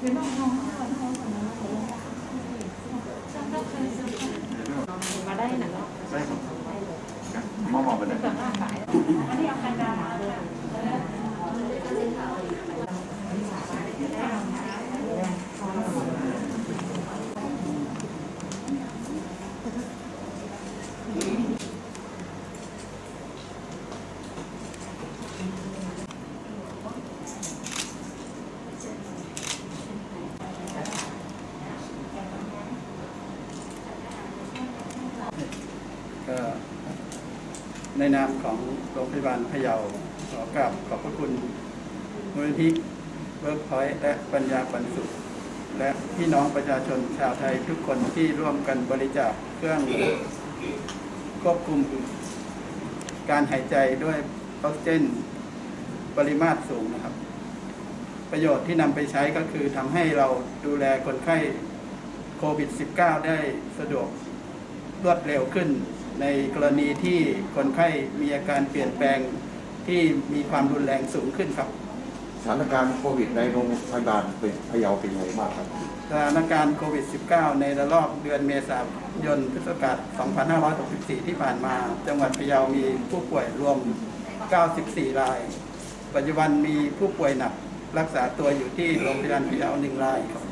มาได้นะเนาะได้ครับมองมองไปเลย ก็ในนามของโรงพยาบาลพะเยาขอกราบขอบพระคุณมูลนิธิเวิร์กพอยต์และปัญญาปันสุข และพี่น้องประชาชนชาวไทยทุกคนที่ร่วมกันบริจาคเครื่องควบคุมการหายใจด้วยออกซิเจนปริมาตรสูงนะครับ ประโยชน์ที่นำไปใช้ก็คือทำให้เราดูแลคนไข้โควิด -19 ได้สะดวกรวดเร็วขึ้น ในกรณีที่คนไข้มีอาการเปลี่ยนแปลงที่มีความรุนแรงสูงขึ้นครับ สถานการณ์โควิดในโรงพยาบาลเป็นพะเยาเป็นยังไงบ้างครับ สถานการณ์โควิด -19 ในระลอกเดือนเมษายนพุทธศักราช 2564 ที่ผ่านมา จังหวัดพะเยามีผู้ป่วยรวม 94 ราย ปัจจุบันมีผู้ป่วยหนักรักษาตัวอยู่ที่โรงพยาบาลพะเยาหนึ่งรายครับ